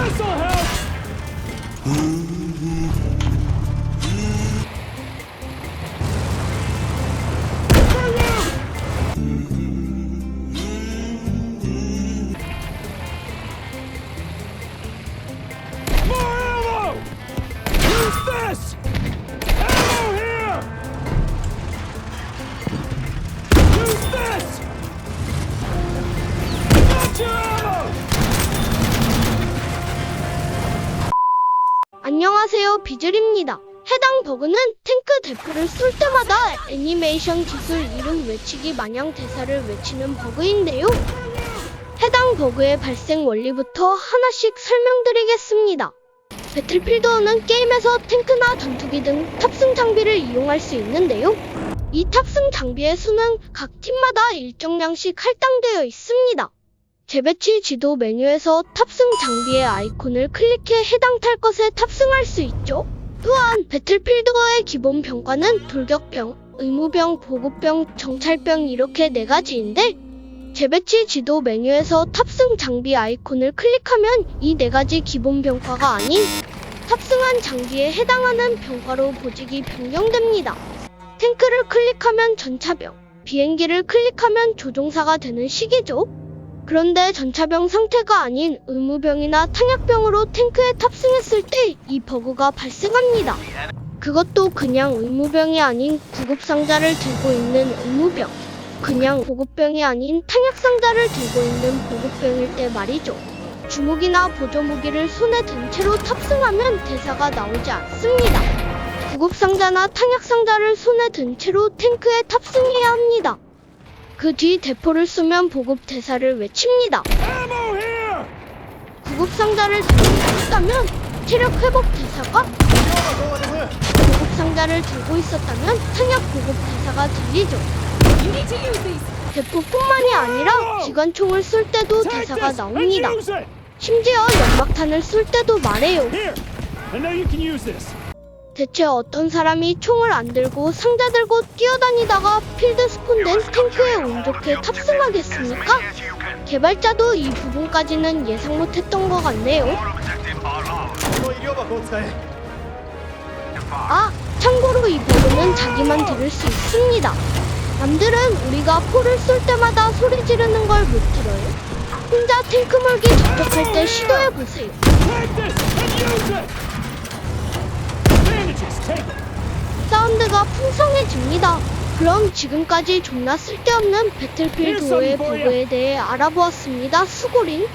This'll help! 안녕하세요 비즐입니다. 해당 버그는 탱크 대포를 쏠 때마다 애니메이션 기술 이름 외치기 마냥 대사를 외치는 버그인데요. 해당 버그의 발생 원리부터 하나씩 설명드리겠습니다. 배틀필드어는 게임에서 탱크나 전투기 등 탑승 장비를 이용할 수 있는데요. 이 탑승 장비의 수는 각 팀마다 일정량씩 할당되어 있습니다. 재배치 지도 메뉴에서 탑승 장비의 아이콘을 클릭해 해당 탈 것에 탑승할 수 있죠. 또한 배틀필드어의 기본 병과는 돌격병, 의무병, 보급병, 정찰병 이렇게 네 가지인데 재배치 지도 메뉴에서 탑승 장비 아이콘을 클릭하면 이 네 가지 기본 병과가 아닌 탑승한 장비에 해당하는 병과로 보직이 변경됩니다. 탱크를 클릭하면 전차병, 비행기를 클릭하면 조종사가 되는 식이죠. 그런데 전차병 상태가 아닌 의무병이나 탄약병으로 탱크에 탑승했을 때 이 버그가 발생합니다. 그것도 그냥 의무병이 아닌 구급상자를 들고 있는 의무병. 그냥 보급병이 아닌 탄약상자를 들고 있는 보급병일 때 말이죠. 주무기나 보조무기를 손에 든 채로 탑승하면 대사가 나오지 않습니다. 구급상자나 탄약상자를 손에 든 채로 탱크에 탑승해야 합니다. 그 뒤 대포를 쏘면 보급 대사를 외칩니다. 구급 상자를 들고 있었다면 체력 회복 대사가 보급 상자를 들고 있었다면 탄약 보급 대사가 들리죠. 대포뿐만이 아니라 기관총을 쏠 때도 대사가 나옵니다. 심지어 연막탄을 쏠 때도 말해요. 대체 어떤 사람이 총을 안 들고 상자 들고 뛰어다니다가 필드 스폰된 탱크에 운 좋게 탑승하겠습니까? 개발자도 이 부분까지는 예상 못했던 것 같네요. 아, 참고로 이 버그는 자기만 들을 수 있습니다. 남들은 우리가 포를 쏠 때마다 소리 지르는 걸 못 들어요. 혼자 탱크 몰기 접촉할 때 시도해 보세요. 사운드가 풍성해집니다. 그럼 지금까지 존나 쓸데없는 배틀필드 5의 버그에 대해 알아보았습니다. 수고링.